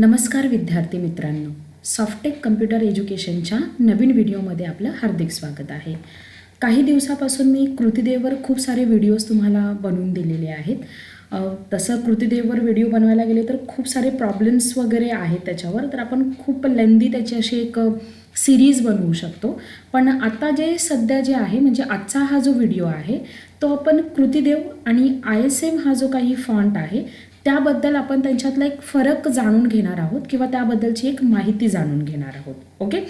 नमस्कार विद्यार्थी मित्रांनो. सॉफ्टेक कम्प्युटर एज्युकेशनच्या नवीन व्हिडिओमध्ये आपलं हार्दिक स्वागत आहे. काही दिवसापासून मी कृतीदेववर खूप सारे व्हिडिओज तुम्हाला बनवून दिलेले आहेत. तसं कृतीदेववर व्हिडिओ बनवायला गेले तर खूप सारे प्रॉब्लेम्स वगैरे आहेत त्याच्यावर तर आपण खूप लेंदी त्याची अशी एक सिरीज बनवू शकतो. पण आता जे सध्या जे आहे म्हणजे आजचा हा जो व्हिडिओ आहे तो आपण कृतीदेव आणि आय एस एम हा जो काही फॉन्ट आहे त्याबद्दल आपण त्यांच्यातला एक फरक जाणून घेणार आहोत किंवा त्याबद्दलची एक माहिती जाणून घेणार आहोत ओके?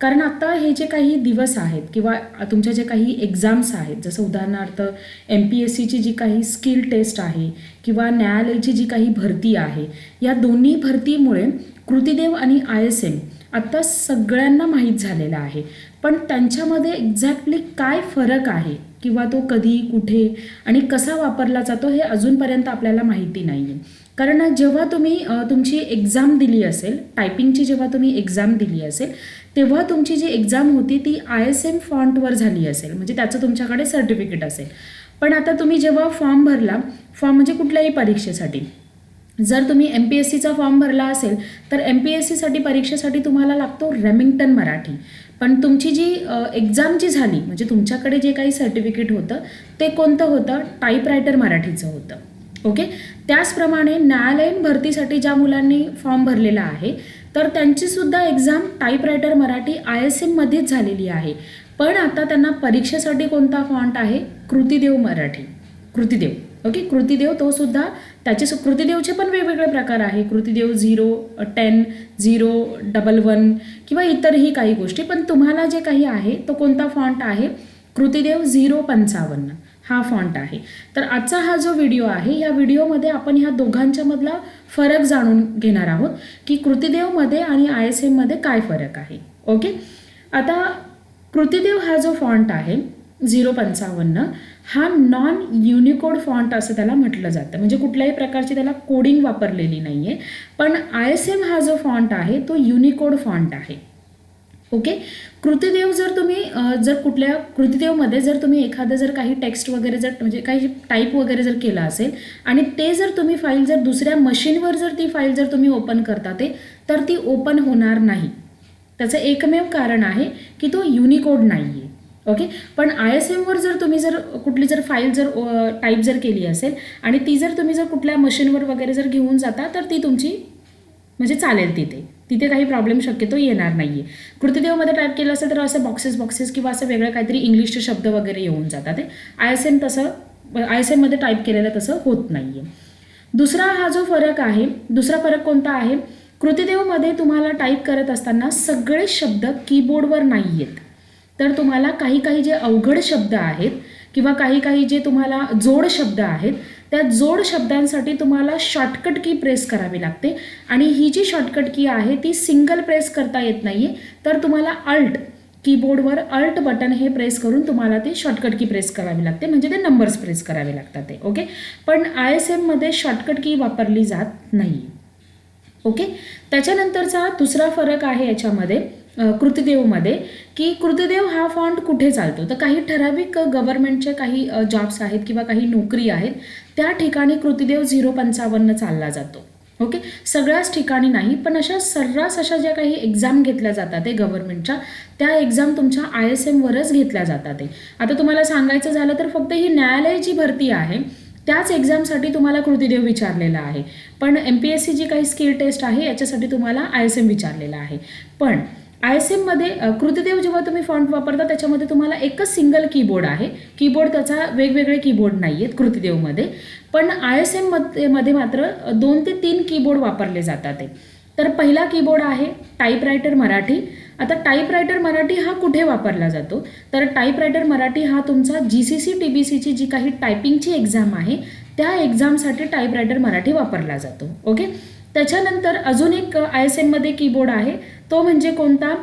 कारण आता हे जे काही दिवस आहेत किंवा तुमच्या जे काही एक्झाम्स आहेत जसं उदाहरणार्थ एम पी एस सीची जी काही स्किल टेस्ट आहे किंवा न्यायालयाची जी काही भरती आहे या दोन्ही भरतीमुळे कृतीदेव आणि आय एस एम आत्ता सगळ्यांना माहीत झालेलं आहे. पण त्यांच्यामध्ये एक्झॅक्टली काय फरक आहे? किंवा तो कधी कुठे आणि कसा वापरला जातो हे अजूनपर्यंत आपल्याला माहिती नाही आहे कारण जेव्हा तुम्ही तुमची एक्झाम दिली असेल टायपिंगची जेव्हा तुम्ही एक्झाम दिली असेल तेव्हा तुमची जी एक्झाम होती ती आय एस एम फॉन्टवर झाली असेल. म्हणजे त्याचं तुमच्याकडे सर्टिफिकेट असेल. पण आता तुम्ही जेव्हा फॉर्म भरला फॉर्म म्हणजे कुठल्याही परीक्षेसाठी. जर तुम्ही एम पी एस सीचा फॉर्म भरला असेल तर एम पी एस सीसाठी परीक्षेसाठी तुम्हाला लागतो रेमिंग्टन मराठी. पण तुमची जी एक्झाम जी झाली म्हणजे तुमच्याकडे जे काही सर्टिफिकेट होतं ते कोणतं होतं? टाईपरायटर मराठीचं होतं. ओके त्याचप्रमाणे न्यायालयीन भरतीसाठी ज्या मुलांनी फॉर्म भरलेला आहे तर त्यांचीसुद्धा exam typewriter Marathi I S एममध्येच झालेली आहे. पण आता त्यांना परीक्षेसाठी कोणता फॉन्ट आहे? कृतीदेव मराठी. कृतीदेव. ओके कृतीदेव तो सुद्धा त्याचे सु- कृतीदेवचे पण वेगवेगळे प्रकार आहे. Krutidev zero ten zero double one किंवा इतरही काही गोष्टी. पण तुम्हाला जे काही आहे तो कोणता फॉन्ट आहे? कृतीदेव झिरो पंचावन्न. हा फॉन्ट आहे. तर आजचा हा जो व्हिडिओ आहे या व्हिडिओमध्ये आपण ह्या दोघांच्या मधला फरक जाणून घेणार आहोत की कृतीदेवमध्ये आणि आय एस एममध्ये काय फरक आहे. ओके आता कृतीदेव हा जो फॉन्ट आहे झिरो पंचावन्न. हा नॉन युनिकोड फॉन्ट असं त्याला म्हटलं जातं. म्हणजे कुठल्याही प्रकारची त्याला कोडिंग वापरलेली नाही आहे पण आय एस एम हा जो फॉन्ट आहे तो युनिकोड फॉन्ट आहे. ओके कृतिदेव जर तुम्ही जर कुठल्या कृतिदेवमध्ये जर तुम्ही एखादं जर काही टेक्स्ट वगैरे जर म्हणजे काही टाईप वगैरे जर केलं असेल आणि ते जर तुम्ही फाईल जर दुसऱ्या मशीनवर जर ती फाईल जर तुम्ही ओपन करता ते तर ती ओपन होणार नाही. त्याचं एकमेव कारण आहे की तो युनिकोड नाही आहे ओके पण आय एस एमवर जर तुम्ही जर कुठली जर फाईल जर टाईप जर केली असेल आणि ती जर तुम्ही जर कुठल्या मशीनवर वगैरे जर घेऊन जाता तर ती तुमची म्हणजे चालेल तिथे. तिथे काही प्रॉब्लेम शक्यतो येणार नाही आहे कृतीदेवमध्ये टाईप केलं असेल तर असं बॉक्सेस बॉक्सेस किंवा असं वेगळं काहीतरी इंग्लिशचे शब्द वगैरे येऊन जातात ते. आय एस एम तसं आय एस एममध्ये टाईप केलेलं तसं होत नाही आहे दुसरा हा जो फरक आहे दुसरा फरक कोणता आहे? कृतीदेवमध्ये तुम्हाला टाईप करत असताना सगळे शब्द कीबोर्डवर नाही आहेत तर तुम्हाला काही काही जे अवघड शब्द आहेत किंवा काही काही जे तुम्हाला जोड शब्द आहेत त्या जोड शब्दांसाठी तुम्हाला शॉर्टकट की प्रेस करावी लागते. आणि ही जी शॉर्टकट की आहे ती सिंगल प्रेस करता येत नाही आहे तर तुम्हाला अल्ट कीबोर्डवर अल्ट बटन हे प्रेस करून तुम्हाला ते शॉर्टकट की प्रेस करावी लागते. म्हणजे ते नंबर्स प्रेस करावे लागतात ते ओके पण आय एस एममध्ये शॉर्टकट की वापरली जात नाही ओके त्याच्यानंतरचा दुसरा फरक आहे याच्यामध्ये. कृतीदेवमध्ये की कृतदेव हा फॉन्ट कुठे चालतो? तर काही ठराविक गव्हर्नमेंटचे काही जॉब्स आहेत किंवा काही नोकरी आहेत त्या ठिकाणी कृतदेव झिरो पंचावन्न चालला जातो. ओके? सगळ्याच ठिकाणी नाही पण अशा सर्रास अशा ज्या काही एक्झाम घेतल्या जातात ते गव्हर्नमेंटच्या त्या एक्झाम तुमच्या आय एस एमवरच घेतल्या जातात ते. आता तुम्हाला सांगायचं झालं तर फक्त ही न्यायालयाची भरती आहे त्याच एक्झामसाठी तुम्हाला कृतीदेव विचारलेला आहे. पण एम पी एस सी जी काही स्किल टेस्ट आहे याच्यासाठी तुम्हाला आय एस एम विचारलेला आहे. पण आय एस एममध्ये कृतीदेव जेव्हा तुम्ही फॉन्ट वापरता त्याच्यामध्ये तुम्हाला एकच सिंगल कीबोर्ड आहे. कीबोर्ड त्याचा वेगवेगळे कीबोर्ड नाही आहेत कृतीदेवमध्ये. पण आय एस एममध्ये मध्ये मात्र दोन ते तीन कीबोर्ड वापरले जातात ते. तर पहिला कीबोर्ड आहे टाईपरायटर मराठी. आता टाईपरायटर मराठी हा कुठे वापरला जातो? तर टाईपरायटर मराठी हा तुमचा G C C T B सीची जी काही टायपिंगची एक्झाम आहे त्या एक्झामसाठी टाईपरायटर मराठी वापरला जातो. ओके त्याच्यानंतर अजून एक आय एस एममध्ये कीबोर्ड आहे. तो म्हणजे कोणता?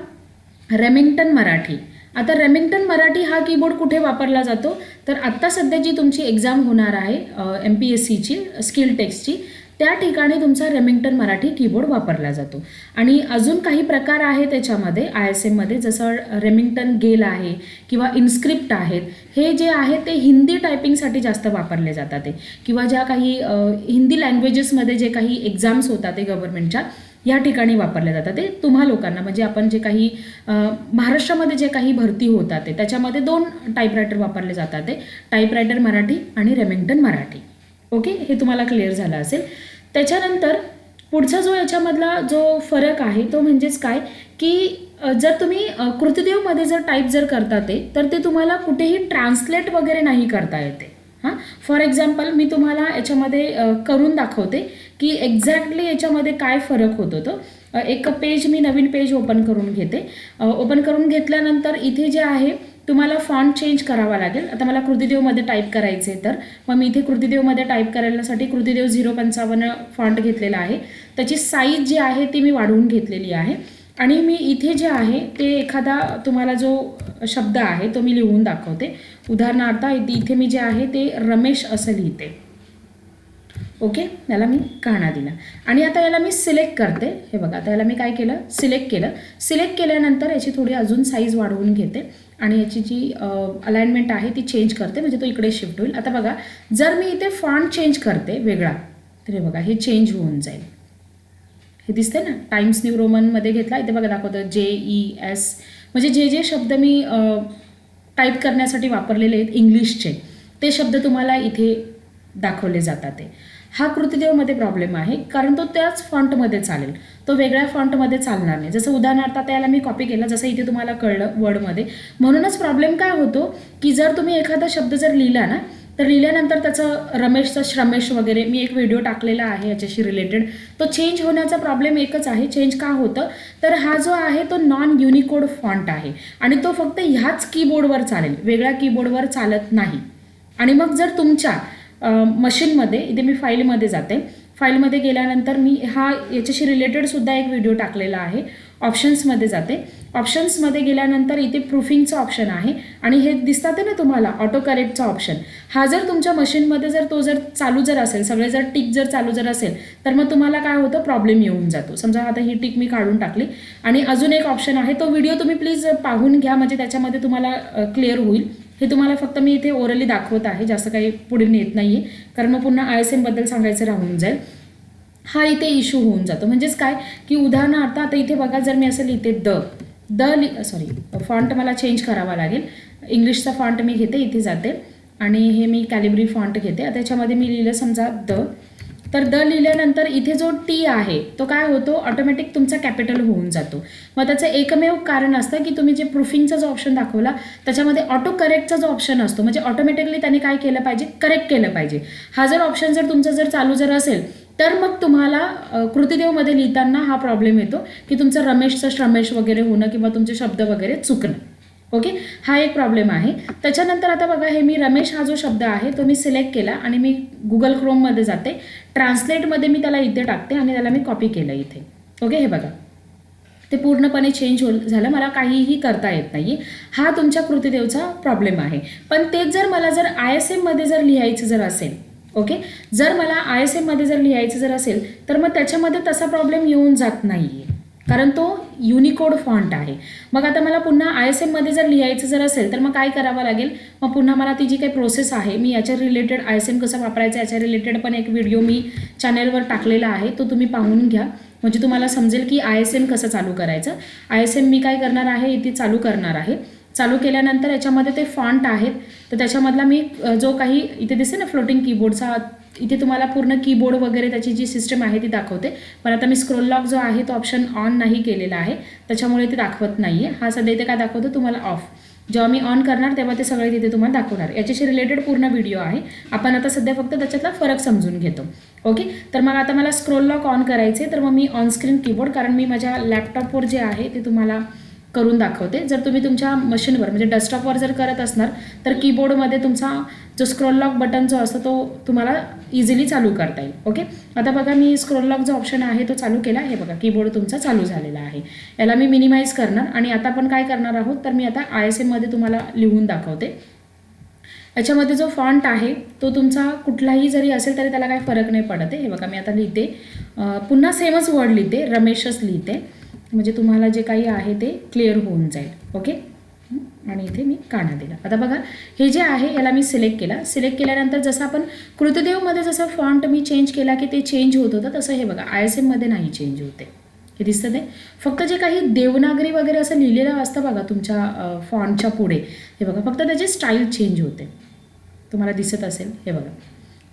रेमिंग्टन मराठी. आता रेमिंग्टन मराठी हा कीबोर्ड कुठे वापरला जातो? तर आत्ता सध्या जी तुमची एक्झाम होणार आहे एम पी एस सीची स्किल टेक्स्टची त्या ठिकाणी तुमचा रेमिंग्टन मराठी कीबोर्ड वापरला जातो. आणि अजून काही प्रकार आहे त्याच्यामध्ये आय एस एममध्ये जसं रेमिंग्टन गेल आहे किंवा इन्स्क्रिप्ट आहेत हे जे आहे ते हिंदी टायपिंगसाठी जास्त वापरले जातात ते. किंवा ज्या काही हिंदी लँग्वेजेसमध्ये जे काही एक्झाम्स होतात ते गव्हर्नमेंटच्या या ठिकाणी वापरल्या जातात ते. तुम्हा लोकांना म्हणजे आपण जे काही महाराष्ट्रामध्ये जे काही भरती होतात ते त्याच्यामध्ये दोन टाईपरायटर वापरले जातात ते. टाईपरायटर मराठी आणि रेमिंग्टन मराठी. ओके? हे तुम्हाला क्लिअर झालं असेल. त्याच्यानंतर पुढचा जो याच्यामधला जो फरक आहे तो म्हणजेच काय? की जर तुम्ही कृतिदेवमध्ये जर टाईप जर करता ते तर ते तुम्हाला कुठेही ट्रान्सलेट वगैरे नाही करता येते. हां? फॉर एक्झाम्पल मी तुम्हाला याच्यामध्ये करून दाखवते की एक्झॅक्टली याच्यामध्ये काय फरक होतो तो एक पेज मी नवीन पेज ओपन करून घेते. ओपन करून घेतल्यानंतर इथे जे आहे तुम्हाला फॉन्ट चेंज करावा लागेल. आता मला कृतिदेवमध्ये टाईप करायचे तर. मग मी इथे कृतीदेवमध्ये टाईप करायसाठी कृतीदेव झिरो पंचावन्न फॉन्ट घेतलेला आहे. त्याची साईज जी आहे ती मी वाढवून घेतलेली आहे. आणि मी इथे जे आहे ते एखादा तुम्हाला जो शब्द आहे तो मी लिहून दाखवते. उदाहरणार्थ इथे मी जे आहे ते रमेश असं लिहिते. ओके? याला मी काना दिला. आणि आता याला मी सिलेक्ट करते. हे बघा आता याला मी काय केलं? सिलेक्ट केलं. सिलेक्ट केल्यानंतर याची थोडी अजून साईज वाढवून घेते. आणि याची जी अलाइनमेंट आहे ती चेंज करते म्हणजे तो इकडे शिफ्ट होईल. आता बघा जर मी इथे फॉन्ट चेंज करते वेगळा तर हे बघा हे चेंज होऊन जाईल. हे दिसते ना? टाइम्स न्यू रोमनमध्ये घेतला इथे बघा दाखवतं जे ई एस म्हणजे जे जे शब्द मी टाईप करण्यासाठी वापरलेले आहेत इंग्लिशचे ते शब्द तुम्हाला इथे दाखवले जातात ते. हा कृतिदेवमध्ये प्रॉब्लेम आहे कारण तो त्याच फॉन्टमध्ये चालेल. तो वेगळ्या फॉन्टमध्ये चालणार नाही. जसं उदाहरणार्थ आता याला मी कॉपी केलं जसं इथे तुम्हाला कळलं वर्डमध्ये म्हणूनच प्रॉब्लेम काय होतो की जर तुम्ही एखादा शब्द जर लिहिला ना तर लिहिल्यानंतर त्याचं रमेशचं श्रमेश वगैरे मी एक व्हिडिओ टाकलेला आहे याच्याशी रिलेटेड तो चेंज होण्याचा प्रॉब्लेम एकच आहे चेंज का होतं? तर हा जो आहे तो नॉन युनिकोड फॉन्ट आहे. आणि तो फक्त ह्याच कीबोर्डवर चालेल वेगळ्या कीबोर्डवर चालत नाही. आणि मग जर तुमच्या मशीनमध्ये इथे मी फाईलमध्ये जाते. फाईलमध्ये गेल्यानंतर मी हा याच्याशी रिलेटेडसुद्धा एक व्हिडिओ टाकलेला आहे. ऑप्शन्समध्ये जाते. ऑप्शन्समध्ये गेल्यानंतर इथे प्रूफिंगचं ऑप्शन आहे. आणि हे दिसतात ना तुम्हाला ऑटो करेक्टचा ऑप्शन हा जर तुमच्या मशीनमध्ये जर तो जर चालू जर असेल सगळे जर टिक जर चालू जर असेल तर मग तुम्हाला काय होतं? प्रॉब्लेम येऊन जातो. समजा आता ही टिक मी काढून टाकली. आणि अजून एक ऑप्शन आहे तो व्हिडिओ तुम्ही प्लीज पाहून घ्या. म्हणजे त्याच्यामध्ये तुम्हाला क्लिअर होईल. हे तुम्हाला फक्त मी इथे ओरली दाखवत आहे जास्त काही पुढे नेत नाही आहे कारण मग पुन्हा आय एस एमबद्दल सांगायचं राहून जाईल. हा इथे इश्यू होऊन जातो. म्हणजेच काय? की उदाहरणार्थ आता इथे बघा जर मी असं लिहिते द द लि सॉरी फॉन्ट मला चेंज करावा लागेल. इंग्लिशचा फॉन्ट मी घेते इथे जाते. आणि हे मी कॅलिब्री फॉन्ट घेते. त्याच्यामध्ये मी लिहिलं समजा द तर द लिहिल्यानंतर इथे जो टी आहे तो काय होतो? ऑटोमॅटिक तुमचा कॅपिटल होऊन जातो. मग त्याचं एकमेव कारण असतं की तुम्ही जे प्रूफिंगचा जो ऑप्शन दाखवला त्याच्यामध्ये ऑटो करेक्टचा जो ऑप्शन असतो म्हणजे ऑटोमॅटिकली त्याने काय केलं पाहिजे? करेक्ट केलं पाहिजे. हा जर ऑप्शन जर तुमचा जर चालू जर असेल तर मग तुम्हाला कृतीदेवमध्ये लिहिताना हा प्रॉब्लेम येतो की तुमचं रमेशचं श्रमेश वगैरे होणं किंवा तुमचे शब्द वगैरे चुकणं. ओके हा एक प्रॉब्लेम आहे. त्याच्यानंतर आता बघा हे मी रमेश हा जो शब्द आहे तो मी सिलेक्ट केला आणि मी गुगल क्रोममध्ये जाते. ट्रान्सलेटमध्ये मी त्याला इथे टाकते आणि त्याला मी कॉपी केलं इथे. ओके हे बघा. ते पूर्णपणे चेंज हो झालं. मला काहीही करता येत नाही हा तुमच्या कृतीदेवचा प्रॉब्लेम आहे. पण तेच जर मला जर आय एस एममध्ये जर लिहायचं जर असेल ओके जर मला आय एस एममध्ये जर लिहायचं जर असेल तर मग त्याच्यामध्ये तसा प्रॉब्लेम येऊन जात नाही आहे कारण तो युनिकोड फॉन्ट आहे. मग आता मला पुन्हा आय एस एममध्ये जर लिहायचं जर असेल तर मग काय करावं लागेल? मग पुन्हा मला ती जी काही प्रोसेस आहे मी याच्या रिलेटेड आय एस एम कसं वापरायचं याच्या रिलेटेड पण एक व्हिडिओ मी चॅनेलवर टाकलेला आहे तो तुम्ही पाहून घ्या. म्हणजे तुम्हाला समजेल की आय एस एम कसं चालू करायचं. आय एस एम मी काय करणार आहे? इथे चालू करणार आहे. चालू केल्यानंतर याच्यामध्ये ते फॉन्ट आहेत. तर त्याच्यामधला मी जो काही इथे दिसेल ना फ्लोटिंग कीबोर्डचा इथे तुम्हाला पूर्ण कीबोर्ड वगैरे त्याची जी सिस्टम आहे ती दाखवते. पण आता मी स्क्रोल लॉक जो आहे तो ऑप्शन ऑन नाही केलेला आहे. त्याच्यामुळे ते दाखवत नाही आहे हा सध्या इथे काय दाखवतो? तुम्हाला ऑफ जेव्हा मी ऑन करणार तेव्हा ते सगळे तिथे तुम्हाला दाखवणार. याच्याशी रिलेटेड पूर्ण व्हिडिओ आहे. आपण आता सध्या फक्त त्याच्यातला फरक समजून घेतो. ओके तर मग आता मला स्क्रोल लॉक ऑन करायचे तर मग मी ऑनस्क्रीन कीबोर्ड कारण मी माझ्या लॅपटॉपवर जे आहे ते तुम्हाला करून दाखवते. जर तुम्ही तुमच्या मशीनवर म्हणजे डेस्कटॉपवर जर करत असणार तर कीबोर्डमध्ये तुमचा जो स्क्रोल लॉक बटन जो असतो तो तुम्हाला इझिली चालू करता येईल. ओके आता बघा मी स्क्रोल लॉक जो ऑप्शन आहे तो चालू केला. हे बघा कीबोर्ड तुमचा चालू झालेला आहे. याला मी मिनिमाइज करणार आणि आता आपण काय करणार आहोत? तर मी आता आय एस एममध्ये तुम्हाला लिहून दाखवते. याच्यामध्ये जो फॉन्ट आहे तो तुमचा कुठलाही जरी असेल तरी त्याला काही फरक नाही पडत आहे. हे बघा मी आता लिहिते. पुन्हा सेमच वर्ड लिहिते. रमेशच लिहिते. म्हणजे तुम्हाला जे काही आहे ते क्लिअर होऊन जाईल. ओके आणि इथे मी काढा दिला. आता बघा हे जे आहे याला मी सिलेक्ट केला. सिलेक्ट केल्यानंतर जसं आपण कृतदेवमध्ये जसं फॉन्ट मी चेंज केला की ते चेंज होत होतं तसं हे बघा आय एस एममध्ये नाही चेंज होते हे दिसतं ते? फक्त जे काही देवनागरी वगैरे असं लिहिलेलं असतं बघा तुमच्या फॉन्टच्या पुढे. हे बघा फक्त त्याची स्टाईल चेंज होते. तुम्हाला दिसत असेल हे बघा.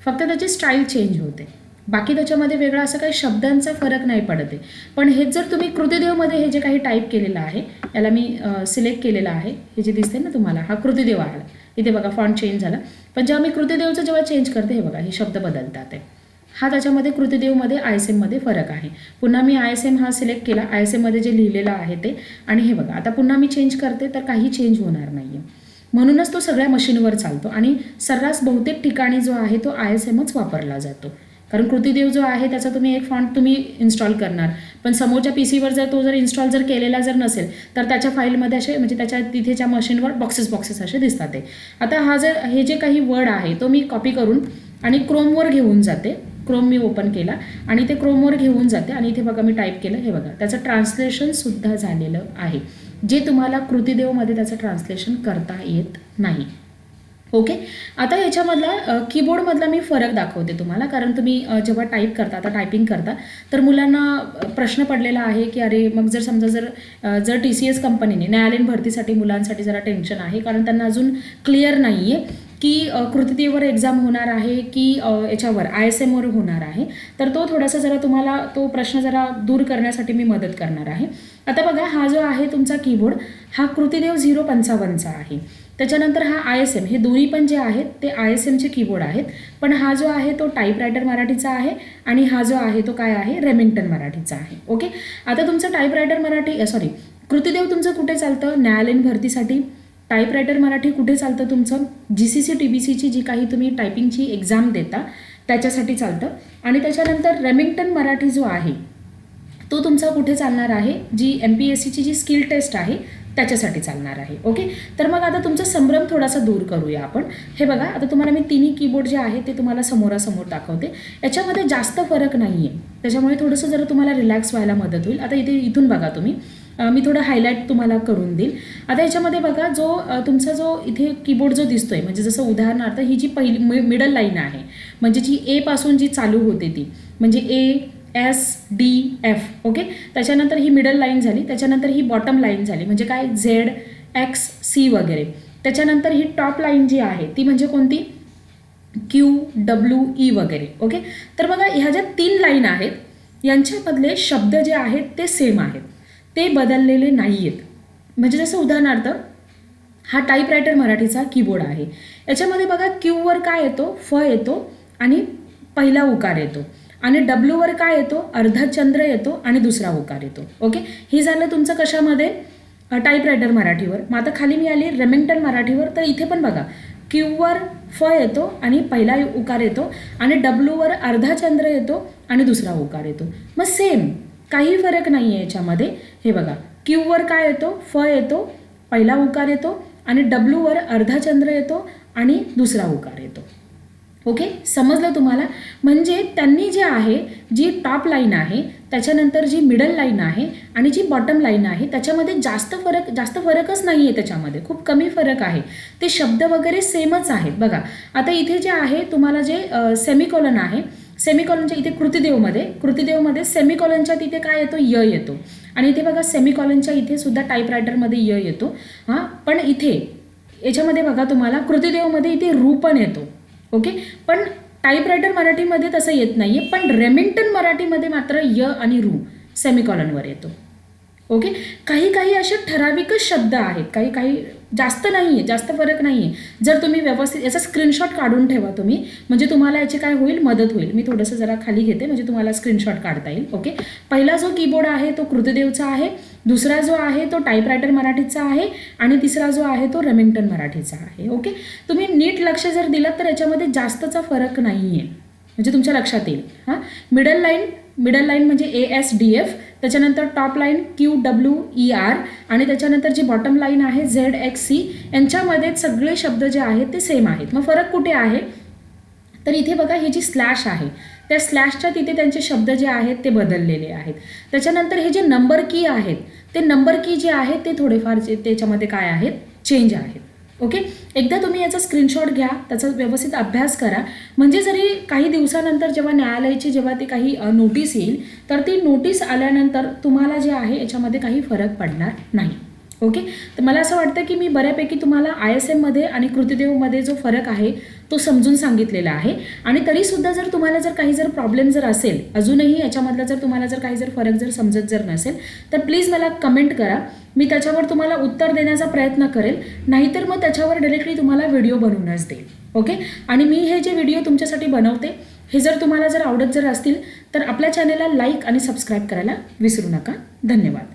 फक्त त्याची स्टाईल चेंज होते. बाकी त्याच्यामध्ये वेगळा असं काही शब्दांचा फरक नाही पडत आहे. पण हेच जर तुम्ही कृतिदेवमध्ये हे जे काही टाईप केलेलं आहे याला मी सिलेक्ट केलेलं आहे हे जे दिसते ना तुम्हाला हा कृतिदेव आला इथे बघा फॉन्ट चेंज झाला. पण जेव्हा मी कृतिदेवचं जेव्हा चेंज करते हे बघा हे शब्द बदलतात आहे. हा त्याच्यामध्ये कृतिदेवमध्ये आय एस एममध्ये फरक आहे. पुन्हा मी आय एस एम हा सिलेक्ट केला. आय एस एममध्ये जे लिहिलेलं आहे ते. आणि हे बघा आता पुन्हा मी चेंज करते तर काही चेंज होणार नाही आहे म्हणूनच तो सगळ्या मशीनवर चालतो. आणि सर्रास बहुतेक ठिकाणी जो आहे तो आय एस एमच वापरला जातो. कारण कृतीदेव जो आहे त्याचा तुम्ही एक फॉन्ट तुम्ही इन्स्टॉल करणार. पण समोरच्या पी सीवर जर तो जर इन्स्टॉल जर केलेला जर नसेल तर त्याच्या फाईलमध्ये असे म्हणजे त्याच्या तिथेच्या मशीनवर बॉक्सेस बॉक्सेस असे दिसतात ते. आता हा जर हे जे काही वर्ड आहे तो मी कॉपी करून आणि क्रोमवर घेऊन जाते. क्रोम मी ओपन केला आणि ते क्रोमवर घेऊन जाते. आणि इथे बघा मी टाईप केलं हे बघा. त्याचं ट्रान्सलेशनसुद्धा झालेलं आहे. जे तुम्हाला कृतिदेवमध्ये त्याचं ट्रान्सलेशन करता येत नाही. ओके आता याच्यामधला कीबोर्डमधला मी फरक दाखवते तुम्हाला. कारण तुम्ही जेव्हा टाईप करता आता टायपिंग करता तर मुलांना प्रश्न पडलेला आहे की अरे मग जर समजा जर जर टी सी एस कंपनीने न्यायालयीन भरतीसाठी मुलांसाठी जरा टेन्शन आहे कारण त्यांना अजून क्लिअर नाही आहे की अ, एक्झाम होणार आहे की याच्यावर आय एस एमवर होणार आहे. तर तो थोडासा जरा तुम्हाला तो प्रश्न जरा दूर करण्यासाठी मी मदत करणार आहे. आता बघा हा जो आहे तुमचा कीबोर्ड हा कृतीदेव झिरो पंचावन्नचा आहे. त्याच्यानंतर हा आय एस एम हे दोन्ही पण जे आहेत ते आय एस एमचे कीबोर्ड आहेत. पण हा जो आहे तो टाईपरायटर मराठीचा आहे आणि हा जो आहे तो काय आहे? रेमिंग्टन मराठीचा आहे. ओके आता तुमचं टाईपरायटर मराठी सॉरी कृतीदेव तुमचं कुठे चालतं? न्यायालयीन भरतीसाठी. टाईपरायटर मराठी कुठे चालतं तुमचं? G C C T B सीची जी काही तुम्ही टायपिंगची एक्झाम देता त्याच्यासाठी चालतं. आणि त्याच्यानंतर रेमिंग्टन मराठी जो आहे तो तुमचा कुठे चालणार आहे? जी एम पी एस सीची जी स्किल टेस्ट आहे त्याच्यासाठी चालणार आहे. ओके तर मग आता तुमचा संभ्रम थोडासा दूर करूया आपण. हे बघा आता तुम्हाला मी तिन्ही कीबोर्ड जे आहे ते तुम्हाला समोरासमोर दाखवते. याच्यामध्ये जास्त फरक नाही आहे त्याच्यामुळे थोडंसं जरा तुम्हाला रिलॅक्स व्हायला मदत होईल. आता इथे इथून बघा तुम्ही. मी थोडं हायलाईट तुम्हाला करून देईल. आता याच्यामध्ये बघा जो तुमचा जो इथे कीबोर्ड जो दिसतोय म्हणजे जसं उदाहरणार्थ ही जी पहिली मिडल लाईन आहे म्हणजे जी ए पासून जी चालू होते ती म्हणजे A S D F okay त्याच्यानंतर ही मिडल लाईन झाली. त्याच्यानंतर ही बॉटम लाईन झाली. म्हणजे काय? झेड एक्स सी वगैरे. त्याच्यानंतर ही टॉप लाईन जी आहे ती म्हणजे कोणती? क्यू डब्ल्यू ई वगैरे ओके तर बघा ह्या ज्या तीन लाईन आहेत यांच्यामधले शब्द जे आहेत ते सेम आहेत. ते बदललेले नाही आहेत म्हणजे जसं उदाहरणार्थ हा टाईपरायटर मराठीचा कीबोर्ड आहे. याच्यामध्ये बघा क्यूवर काय येतो? फ येतो आणि पहिला उकार येतो. आणि डब्ल्यूवर काय येतो? अर्धा चंद्र येतो आणि दुसरा उकार येतो. ओके हे झालं तुमचं कशामध्ये? टाईपरायटर मराठीवर. मग आता खाली मी आली रेमिंग्टन मराठीवर. तर इथे पण बघा क्यूवर फ येतो आणि पहिला उकार येतो आणि डब्ल्यूवर अर्धा चंद्र येतो आणि दुसरा उकार येतो. मग सेम काही फरक नाही आहे याच्यामध्ये. हे बघा क्यूवर काय येतो? फ येतो पहिला उकार येतो आणि डब्ल्यूवर अर्धा चंद्र येतो आणि दुसरा उकार येतो. ओके समजलं तुम्हाला? म्हणजे त्यांनी जे आहे जी टॉप लाईन आहे त्याच्यानंतर जी मिडल लाईन आहे आणि जी बॉटम लाईन आहे त्याच्यामध्ये जास्त फरक जास्त फरकच नाही आहे त्याच्यामध्ये. खूप कमी फरक आहे. ते शब्द वगैरे सेमच आहेत. बघा आता इथे जे आहे तुम्हाला जे सेमिकॉलन आहे सेमिकॉलनच्या म्हणजे इथे कृतिदेवमध्ये कृतिदेवमध्ये सेमिकॉलनच्या तिथे काय येतो? य येतो. आणि इथे बघा सेमिकॉलनच्या इथे सुद्धा टाईपरायटरमध्ये य येतो. हां पण इथे याच्यामध्ये बघा तुम्हाला कृतिदेवमध्ये इथे रू पण येतो. ओके? पण टाईपरायटर मराठीमध्ये तसं येत नाही आहे पण रेमिंग्टन मराठीमध्ये मात्र य आणि रू सेमिकॉलनवर येतो. ओके? काही काही असे ठराविकच शब्द आहेत. काही काही जास्त नाही आहे जास्त फरक नाही आहे जर तुम्ही व्यवस्थित याचा स्क्रीनशॉट काढून ठेवा तुम्ही. म्हणजे तुम्हाला याची काय होईल? मदत होईल. मी थोडंसं जरा खाली घेते म्हणजे तुम्हाला स्क्रीनशॉट काढता येईल. ओके? पहिला जो कीबोर्ड आहे तो कृतिदेवचा आहे. दुसरा जो आहे तो टाईपरायटर मराठीचा आहे. आणि तिसरा जो आहे तो रेमिंग्टन मराठीचा आहे. ओके? तुम्ही नीट लक्ष जर दिलं तर याच्यामध्ये जास्तचा फरक नाही आहे म्हणजे तुमच्या लक्षात येईल. हां? मिडल लाईन मिडल लाईन म्हणजे ए एस डी एफ त्याच्यानंतर top line Q W E R आणि त्याच्यानंतर जी बॉटम लाईन आहे झेड एक्स सी यांच्यामध्ये सगळे शब्द जे आहेत ते सेम आहेत. मग फरक कुठे आहे? तर इथे बघा ही जी स्लॅश आहे त्या स्लॅशच्या तिथे त्यांचे शब्द जे आहेत ते बदललेले आहेत. त्याच्यानंतर हे जे नंबर की आहेत ते नंबर की जे आहेत ते थोडेफार जे त्याच्यामध्ये काय आहेत? चेंज आहेत. ओके? एकदा तुम्ही याचा स्क्रीनशॉट घ्या त्याचा व्यवस्थित अभ्यास करा. म्हणजे जरी काही दिवसानंतर जेव्हा न्यायालयाची जेव्हा ती काही नोटीस येईल तर ती नोटीस आल्यानंतर तुम्हाला जे आहे याच्यामध्ये काही फरक पडणार नाही. ओके तर मला असं वाटतं की मी बऱ्यापैकी तुम्हाला आय एस एममध्ये आणि कृतीदेवमध्ये जो फरक आहे तो समजून सांगितलेला आहे. आणि तरीसुद्धा जर तुम्हाला जर काही जर प्रॉब्लेम जर असेल अजूनही याच्यामधला जर तुम्हाला जर काही जर फरक जर समजत जर नसेल तर प्लीज मला कमेंट करा. मी त्याच्यावर तुम्हाला उत्तर देण्याचा प्रयत्न करेल. नाहीतर मग त्याच्यावर डायरेक्टली तुम्हाला व्हिडिओ बनवूनच देईल. ओके आणि मी हे जे व्हिडिओ तुमच्यासाठी बनवते हे जर तुम्हाला जर आवडत जर असतील तर आपल्या चॅनेलला लाईक आणि सबस्क्राईब करायला विसरू नका. धन्यवाद.